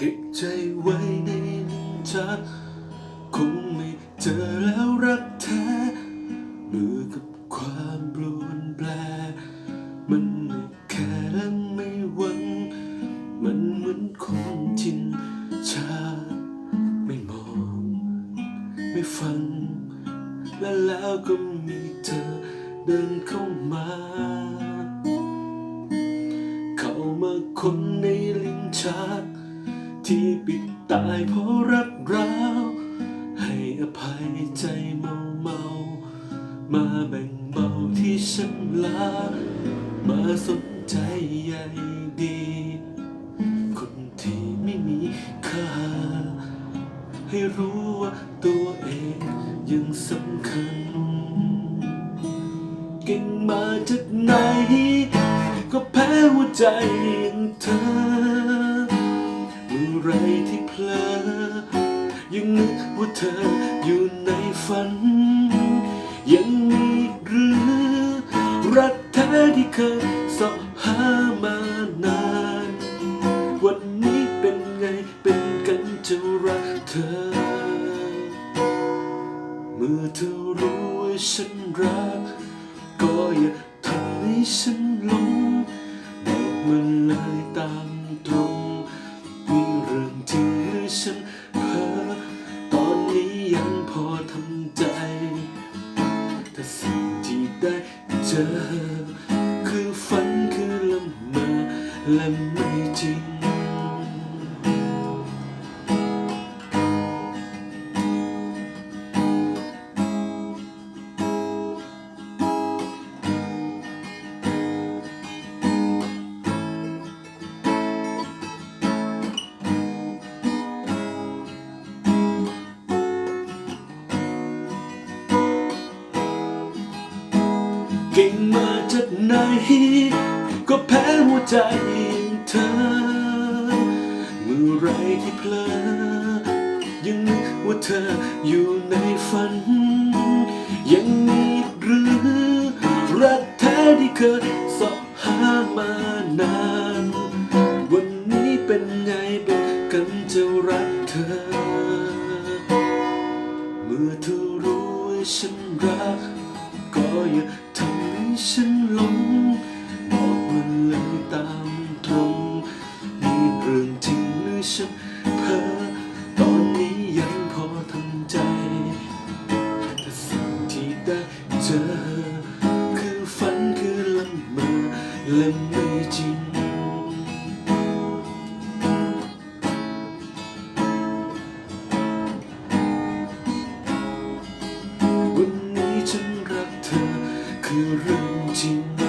เก็บใจไว้ในลิ้นชักคงไม่เจอแล้วรักแท้เบื่อกับความปลวนแปล มันไม่แค่และไม่หวัง มันเหมือนคนชินชา ไม่มอง ไม่ฟัง และแล้วก็มีเธอเดินเข้ามา ตายเพราะรักร้าวให้อภัยใจเมาเมา มาแบ่งเบาที่ฉันลา มาสนใจใยดี คนที่ไม่มีค่า ให้รู้ว่าตัวเองยังสำคัญ เก่งมาจากไหน ก็แพ้หัวใจอย่างเธอเมื่อไรที่ ลอ ยังนึกว่าเธออยู่ในฝัน ยังมีหรือ รักแท้ที่เคยสอบหามานาน วันนี้เป็นไงเป็นกันจะรักเธอ เมื่อเธอรู้ว่าฉันรัก ก็อย่าทำให้ฉัน แต่สิ่งที่ได้เจอ คือฝันคือละเมอและไม่จริง ก่งมาจากไหน ก็แพ้หัวใจองเธอ เมื่อไรที่เพลอยังนึกว่าเธออยู่ในฝัน ยังมีหรือรักแท้ที่เคยสอบหามานาน วันนี้เป็นไงเป็นกันจะรักเธอ เมื่อเธอรู้ว่าฉันรัก ก็อย่าทำ ฉันหลงบอกมันเลยตามตรงมีเรื่องจริงหรือฉันเพ้อตอนนี้ยังพอทำใจ แต่สิ่งที่ได้เจอ คือฝันคือลำเมอและไม่จริง 无尽的。